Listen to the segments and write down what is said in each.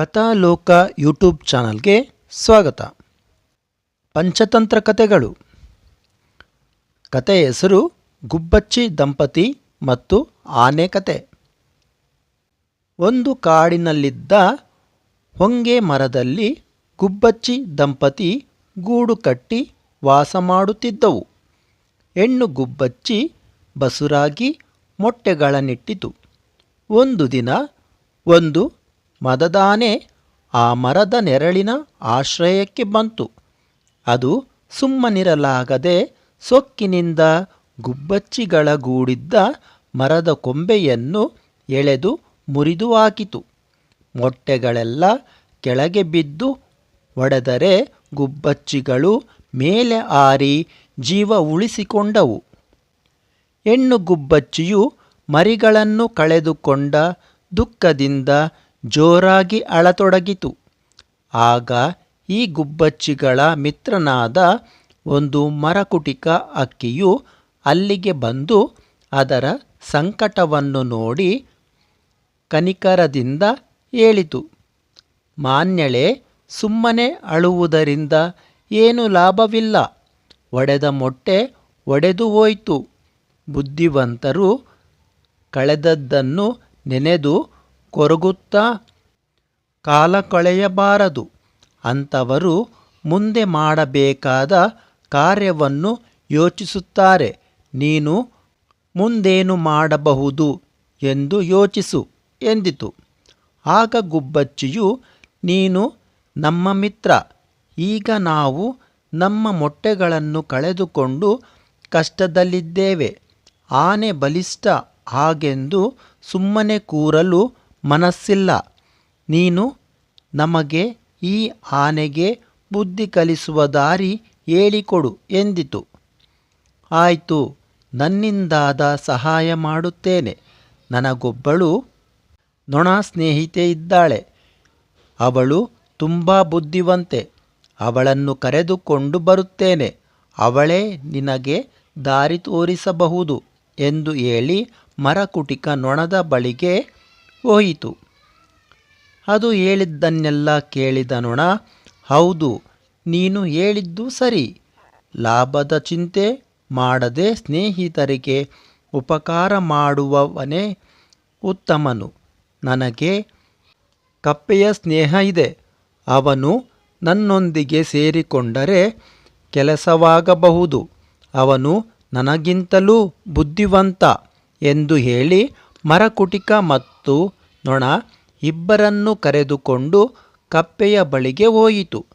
ಕಥಾಲೋಕ YouTube ಚಾನಲ್ಗೆ ಸ್ವಾಗತ. ಪಂಚತಂತ್ರ ಕಥೆಗಳು. ಕಥೆಯ ಹೆಸರು ಗುಬ್ಬಚ್ಚಿ ದಂಪತಿ ಮತ್ತು ಆನೆ ಕತೆ ಒಂದು ಕಾಡಿನಲ್ಲಿದ್ದ ಹೊಂಗೆ ಮರದಲ್ಲಿ ಗುಬ್ಬಚ್ಚಿ ದಂಪತಿ ಗೂಡು ಕಟ್ಟಿ ವಾಸ ಮಾಡುತ್ತಿದ್ದವು. ಹೆಣ್ಣು ಗುಬ್ಬಚ್ಚಿ ಬಸುರಾಗಿ ಮೊಟ್ಟೆಗಳನ್ನಿಟ್ಟಿತು. ಒಂದು ದಿನ ಒಂದು ಮದದಾನೆ ಆ ಮರದ ನೆರಳಿನ ಆಶ್ರಯಕ್ಕೆ ಬಂತು. ಅದು ಸುಮ್ಮನಿರಲಾಗದೆ ಸೊಕ್ಕಿನಿಂದ ಗುಬ್ಬಚ್ಚಿಗಳ ಗೂಡಿದ್ದ ಮರದ ಕೊಂಬೆಯನ್ನು ಎಳೆದು ಮುರಿದು ಹಾಕಿತು. ಮೊಟ್ಟೆಗಳೆಲ್ಲ ಕೆಳಗೆ ಬಿದ್ದು ಒಡೆದರೆ ಗುಬ್ಬಚ್ಚಿಗಳು ಮೇಲೆ ಆರಿ ಜೀವ ಉಳಿಸಿಕೊಂಡವು. ಹೆಣ್ಣು ಗುಬ್ಬಚ್ಚಿಯು ಮರಿಗಳನ್ನು ಕಳೆದುಕೊಂಡ ದುಃಖದಿಂದ ಜೋರಾಗಿ ಅಳತೊಡಗಿತು. ಆಗ ಈ ಗುಬ್ಬಚ್ಚಿಗಳ ಮಿತ್ರನಾದ ಒಂದು ಮರಕುಟಿಕ ಅಕ್ಕಿಯು ಅಲ್ಲಿಗೆ ಬಂದು ಅದರ ಸಂಕಟವನ್ನು ನೋಡಿ ಕನಿಕರದಿಂದ ಹೇಳಿತು, ಮಾನ್ಯಳೆ, ಸುಮ್ಮನೆ ಅಳುವುದರಿಂದ ಏನು ಲಾಭವಿಲ್ಲ. ಒಡೆದ ಮೊಟ್ಟೆ ಒಡೆದು ಹೋಯಿತು. ಬುದ್ಧಿವಂತರು ಕಳೆದದ್ದನ್ನು ನೆನೆದು ಕೊರಗುತ್ತಾ ಕಾಲ ಕಳೆಯಬಾರದು. ಅಂಥವರು ಮುಂದೆ ಮಾಡಬೇಕಾದ ಕಾರ್ಯವನ್ನು ಯೋಚಿಸುತ್ತಾರೆ. ನೀನು ಮುಂದೇನು ಮಾಡಬಹುದು ಎಂದು ಯೋಚಿಸು ಎಂದಿತು. ಆಗ ಗುಬ್ಬಚ್ಚಿಯು, ನೀನು ನಮ್ಮ ಮಿತ್ರ, ಈಗ ನಾವು ನಮ್ಮ ಮೊಟ್ಟೆಗಳನ್ನು ಕಳೆದುಕೊಂಡು ಕಷ್ಟದಲ್ಲಿದ್ದೇವೆ. ಆನೆ ಬಲಿಷ್ಠ ಹಾಗೆಂದು ಸುಮ್ಮನೆ ಕೂರಲು ಮನಸ್ಸಿಲ್ಲ. ನೀನು ನಮಗೆ ಈ ಆನೆಗೆ ಬುದ್ಧಿ ಕಲಿಸುವ ದಾರಿ ಹೇಳಿಕೊಡು ಎಂದಿತು. ಆಯಿತು, ನನ್ನಿಂದಾದ ಸಹಾಯ ಮಾಡುತ್ತೇನೆ. ನನಗೊಬ್ಬಳು ನೊಣ ಸ್ನೇಹಿತೆ ಇದ್ದಾಳೆ. ಅವಳು ತುಂಬ ಬುದ್ಧಿವಂತೆ. ಅವಳನ್ನು ಕರೆದುಕೊಂಡು ಬರುತ್ತೇನೆ. ಅವಳೇ ನಿನಗೆ ದಾರಿ ತೋರಿಸಬಹುದು ಎಂದು ಹೇಳಿ ಮರಕುಟಿಕ ನೊಣದ ಬಳಿಗೆ ಹೋಯಿತು. ಅದು ಹೇಳಿದ್ದನ್ನೆಲ್ಲ ಕೇಳಿದ ನೊಣ ಹೌದು, ನೀನು ಹೇಳಿದ್ದು ಸರಿ. ಲಾಭದ ಚಿಂತೆ ಮಾಡದೆ ಸ್ನೇಹಿತರಿಗೆ ಉಪಕಾರ ಮಾಡುವವನೇ ಉತ್ತಮನು. ನನಗೆ ಕಪ್ಪೆಯ ಸ್ನೇಹ ಇದೆ. ಅವನು ನನ್ನೊಂದಿಗೆ ಸೇರಿಕೊಂಡರೆ ಕೆಲಸವಾಗಬಹುದು. ಅವನು ನನಗಿಂತಲೂ ಬುದ್ಧಿವಂತ ಎಂದು ಹೇಳಿ ಮರಕುಟಿಕ ಮತ್ತು ನೊಣ ಇಬ್ಬರನ್ನು ಕರೆದುಕೊಂಡು ಕಪ್ಪೆಯ ಬಳಿಗೆ ಹೋಯಿತು.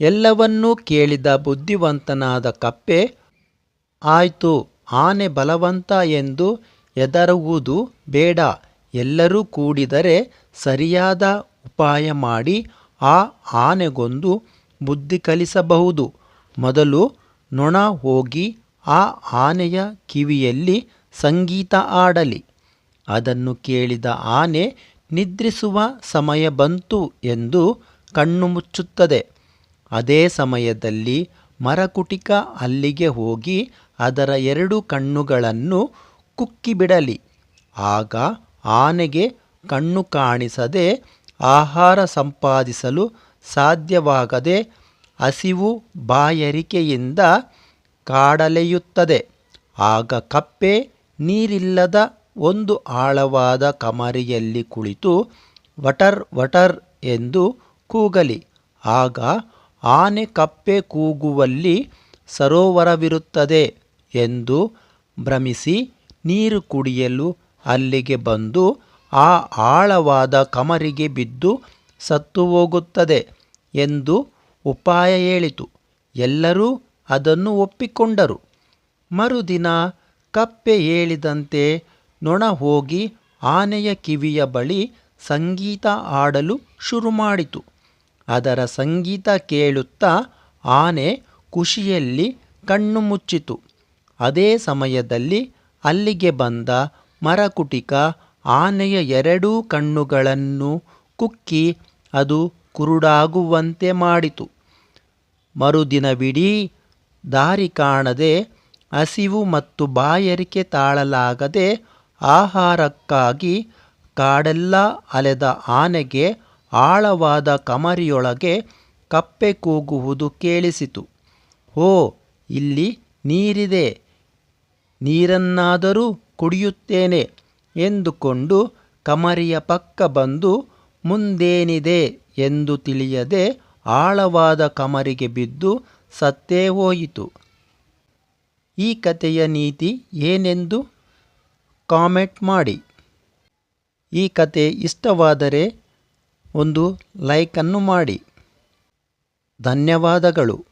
ಎಲ್ಲವನ್ನೂ ಕೇಳಿದ ಬುದ್ಧಿವಂತನಾದ ಕಪ್ಪೆ, ಆಯಿತು, ಆನೆ ಬಲವಂತ ಎಂದು ಎದರುವುದು ಬೇಡ. ಎಲ್ಲರೂ ಕೂಡಿದರೆ ಸರಿಯಾದ ಉಪಾಯ ಮಾಡಿ ಆ ಆನೆಗೊಂದು ಬುದ್ಧಿ ಕಲಿಸಬಹುದು. ಮೊದಲು ನೊಣ ಹೋಗಿ ಆ ಆನೆಯ ಕಿವಿಯಲ್ಲಿ ಸಂಗೀತ ಆಡಲಿ ಅದನ್ನು ಕೇಳಿದ ಆನೆ, ನಿದ್ರಿಸುವ ಸಮಯ ಬಂತು ಎಂದು ಕಣ್ಣು ಮುಚ್ಚುತ್ತದೆ. ಅದೇ ಸಮಯದಲ್ಲಿ ಮರಕುಟಿಕ ಅಲ್ಲಿಗೆ ಹೋಗಿ ಅದರ ಎರಡು ಕಣ್ಣುಗಳನ್ನು ಕುಕ್ಕಿಬಿಡಲಿ. ಆಗ ಆನೆಗೆ ಕಣ್ಣು ಕಾಣಿಸದೆ ಆಹಾರ ಸಂಪಾದಿಸಲು ಸಾಧ್ಯವಾಗದೆ ಹಸಿವು ಬಾಯರಿಕೆಯಿಂದ ಕಾಡಲೆಯುತ್ತದೆ. ಆಗ ಕಪ್ಪೆ ನೀರಿಲ್ಲದ ಒಂದು ಆಳವಾದ ಕಮರಿಯಲ್ಲಿ ಕುಳಿತು ವಟರ್ ವಟರ್ ಎಂದು ಕೂಗಲಿ. ಆಗ ಆನೆ ಕಪ್ಪೆ ಕೂಗುವಲ್ಲಿ ಸರೋವರವಿರುತ್ತದೆ ಎಂದು ಭ್ರಮಿಸಿ ನೀರು ಕುಡಿಯಲು ಅಲ್ಲಿಗೆ ಬಂದು ಆ ಆಳವಾದ ಕಮರಿಗೆ ಬಿದ್ದು ಸತ್ತು ಹೋಗುತ್ತದೆ ಎಂದು ಉಪಾಯ ಹೇಳಿತು. ಎಲ್ಲರೂ ಅದನ್ನು ಒಪ್ಪಿಕೊಂಡರು. ಮರುದಿನ ಕಪ್ಪೆ ಹೇಳಿದಂತೆ ನೊಣ ಹೋಗಿ ಆನೆಯ ಕಿವಿಯ ಬಳಿ ಸಂಗೀತ ಆಡಲು ಶುರು ಮಾಡಿತು ಅದರ ಸಂಗೀತ ಕೇಳುತ್ತಾ ಆನೆ ಖುಷಿಯಲ್ಲಿ ಕಣ್ಣು ಮುಚ್ಚಿತು. ಅದೇ ಸಮಯದಲ್ಲಿ ಅಲ್ಲಿಗೆ ಬಂದ ಮರಕುಟಿಕ ಆನೆಯ ಎರಡೂ ಕಣ್ಣುಗಳನ್ನು ಕುಕ್ಕಿ ಅದು ಕುರುಡಾಗುವಂತೆ ಮಾಡಿತು. ಮರುದಿನವಿಡೀ ದಾರಿ ಕಾಣದೆ ಹಸಿವು ಮತ್ತು ಬಾಯರಿಕೆ ತಾಳಲಾಗದೆ ಆಹಾರಕ್ಕಾಗಿ ಕಾಡೆಲ್ಲ ಅಲೆದ ಆನೆಗೆ ಆಳವಾದ ಕಮರಿಯೊಳಗೆ ಕಪ್ಪೆ ಕೂಗುವುದು ಕೇಳಿಸಿತು. ಓ ಇಲ್ಲಿ ನೀರಿದೆ. ನೀರನ್ನಾದರೂ ಕುಡಿಯುತ್ತೇನೆ ಎಂದುಕೊಂಡು ಕಮರಿಯ ಪಕ್ಕ ಬಂದು ಮುಂದೇನಿದೆ ಎಂದು ತಿಳಿಯದೆ ಆಳವಾದ ಕಮರಿಗೆ ಬಿದ್ದು ಸತ್ತೇ ಹೋಯಿತು. ಈ ಕಥೆಯ ನೀತಿ ಏನೆಂದು? ಕಾಮೆಂಟ್ ಮಾಡಿ. ಈ ಕತೆ ಇಷ್ಟವಾದರೆ ಒಂದು ಲೈಕನ್ನು ಮಾಡಿ. ಧನ್ಯವಾದಗಳು.